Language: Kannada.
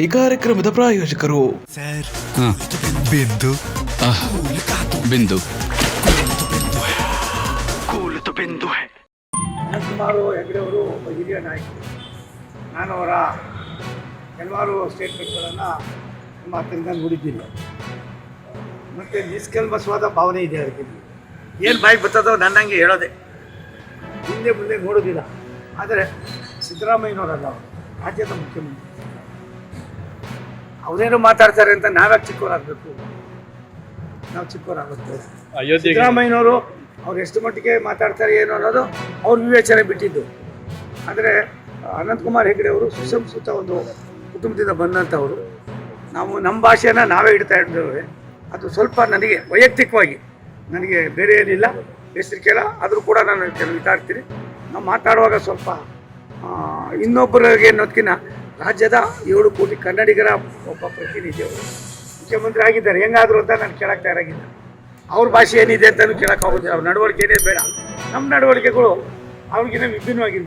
ಈ ಕಾರ್ಯಕ್ರಮದ ಪ್ರಾಯೋಜಕರು. ಸರ್ ಹಾಂ. ಬಿಂದು. ಬಿಂದು. ಅನಂತಕುಮಾರು ಹೆಗ್ಡೆ ಅವರು ಒಬ್ಬ ಹಿರಿಯ ನಾಯಕರು. ನಾನು ಅವರ ಕೆಲವಾರು ಸ್ಟೇಟ್ಮೆಂಟ್ಗಳನ್ನು ನಮ್ಮ ಹತ್ತಿರದಿಂದ ನೋಡಿದ್ದೀನಿ. ಮತ್ತು ನಿಷ್ಕಲ್ಮಸವಾದ ಭಾವನೆ ಇದೆ ಅದಕ್ಕೆ. ಏನು ಬಾಯಿಗೆ ಬರ್ತದೋ ನನ್ನಂಗೆ ಹೇಳೋದೆ. ಹಿಂದೆ ಮುಂದೆ ನೋಡೋದಿಲ್ಲ. ಆದರೆ ಸಿದ್ದರಾಮಯ್ಯನವರಲ್ಲ ಅವರು ರಾಜ್ಯದ ಮುಖ್ಯಮಂತ್ರಿ. ಅವರೇನು ಮಾತಾಡ್ತಾರೆ ಅಂತ ನಾವ್ಯಾಕೆ ಚಿಕ್ಕವರಾಗಬೇಕು? ನಾವು ಚಿಕ್ಕವರಾಗುತ್ತೆ. ಸಿದ್ದರಾಮಯ್ಯನವರು ಅವ್ರು ಎಷ್ಟು ಮಟ್ಟಿಗೆ ಮಾತಾಡ್ತಾರೆ ಏನು ಅನ್ನೋದು ಅವ್ರ ವಿವೇಚನೆ ಬಿಟ್ಟಿದ್ದು. ಆದರೆ ಅನಂತಕುಮಾರ್ ಹೆಗಡೆ ಅವರು ಸುಸಂಸ್ಕೃತ ಒಂದು ಕುಟುಂಬದಿಂದ ಬಂದಂಥವರು. ನಾವು ನಮ್ಮ ಭಾಷೆನ ನಾವೇ ಇಡ್ತಾ ಇದ್ದೇವೆ. ಅದು ಸ್ವಲ್ಪ ನನಗೆ ವೈಯಕ್ತಿಕವಾಗಿ ನನಗೆ ಬೇರೆ ಏನಿಲ್ಲ ಹೆಸರಿಕೆಲ್ಲ ಆದರೂ ಕೂಡ ನಾನು ಕೆಲವು ಇದಾಡ್ತೀನಿ ನಾವು ಮಾತಾಡುವಾಗ ಸ್ವಲ್ಪ ಇನ್ನೊಬ್ಬರಿಗೆ ಅನ್ನೋದಕ್ಕಿಂತ ರಾಜ್ಯದ ಏಳು ಕೋಟಿ ಕನ್ನಡಿಗರ ಒಬ್ಬ ಪ್ರತಿನಿಧಿ ಅವರು ಮುಖ್ಯಮಂತ್ರಿ ಆಗಿದ್ದಾರೆ. ಹೆಂಗಾದ್ರು ಅಂತ ನಾನು ಕೇಳಕ್ಕೆ ತಯಾರಾಗಿದ್ದೆ. ಅವ್ರ ಭಾಷೆ ಏನಿದೆ ಅಂತಲೂ ಕೇಳೋಕ್ಕಾಗೋದಿಲ್ಲ ಅವ್ರ ನಡವಳಿಕೆ ಏನೇ ಬೇಡ. ನಮ್ಮ ನಡವಳಿಕೆಗಳು ಅವ್ರಿಗಿನ್ನ ವಿಭಿನ್ನವಾಗಿರ್ತದೆ